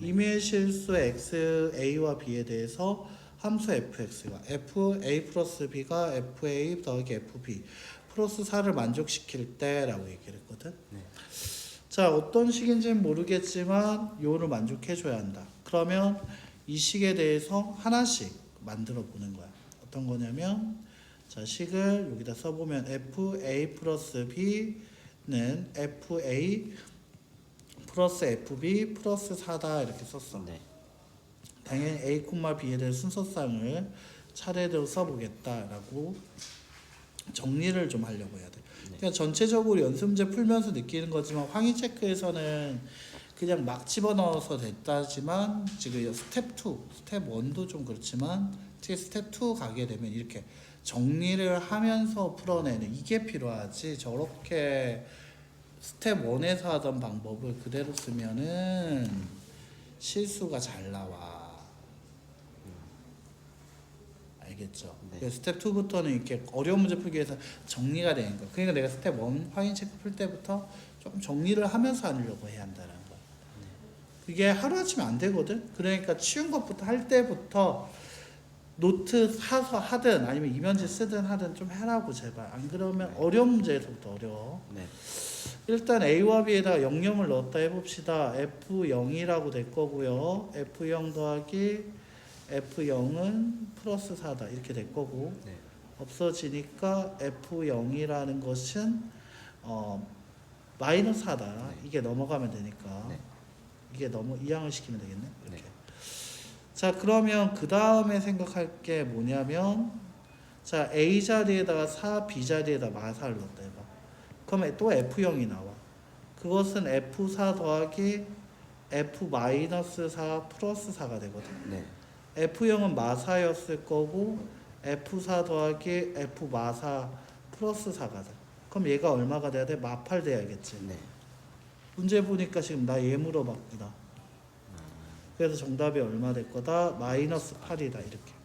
임의 실수 x a와 b에 대해서 함수 fx가 f a 플러스 b가 f a 더하기 f b 플러스 4를 만족시킬 때라고 얘기를 했거든. 네. 자 어떤 식인지는 모르겠지만 요를 만족해 줘야 한다. 그러면 이 식에 대해서 하나씩 만들어 보는 거야. 어떤 거냐면 자 식을 여기다 써보면 f a 플러스 b는 f a 플러스 f b 플러스 4다 이렇게 썼어. 네. 당연히 a, b에 대한 순서상을 차례대로 써보겠다라고 정리를 좀 하려고 해야 돼. 그러니까 전체적으로 연습문제 풀면서 느끼는 거지만 황희 체크에서는 그냥 막 집어넣어서 됐다지만 지금 스텝 2, 스텝 1도 좀 그렇지만 특히 스텝 2 가게 되면 이렇게 정리를 하면서 풀어내는 이게 필요하지 저렇게 스텝 1에서 하던 방법을 그대로 쓰면은 실수가 잘 나와. 알겠죠? 네. 스텝 2부터는 이렇게 어려운 문제 풀기 위해서 정리가 되는 거야. 그러니까 내가 스텝 1 확인 체크 풀 때부터 조금 정리를 하면서 하려고 해야 한다는 거야. 그게 하루아침에 안 되거든. 그러니까 쉬운 것부터 할 때부터 노트 사서 하든 아니면 이면지 쓰든 하든 좀 해라고 제발. 안 그러면 어려운 문제에서부터 어려워. 네. 일단 A와 B에다가 0점을 넣었다 해봅시다. F0이라고 될 거고요. F0 더하기 F0은 플러스 4다. 이렇게 될 거고. 네. 없어지니까 F0이라는 것은 어, 마이너스 4다. 네. 이게 넘어가면 되니까. 네. 이게 너무 이항을 시키면 되겠네. 이렇게. 네. 자 그러면 그 다음에 생각할 게 뭐냐면 자 A 자리에다가 4, B 자리에다 마사를 넣었다 해봐. 그러면 또 F0이 나와. 그것은 F4 더하기 F 마이너스 4 플러스 4가 되거든. 네. F0은 마사였을 거고 F4 더하기 F 마사 플러스 4가 돼. 그럼 얘가 얼마가 돼야 돼? 마팔 돼야겠지. 네. 문제 보니까 지금 나얘 물어봤구나. 그래서 정답이 얼마 될 거다? 마이너스 8이다 이렇게.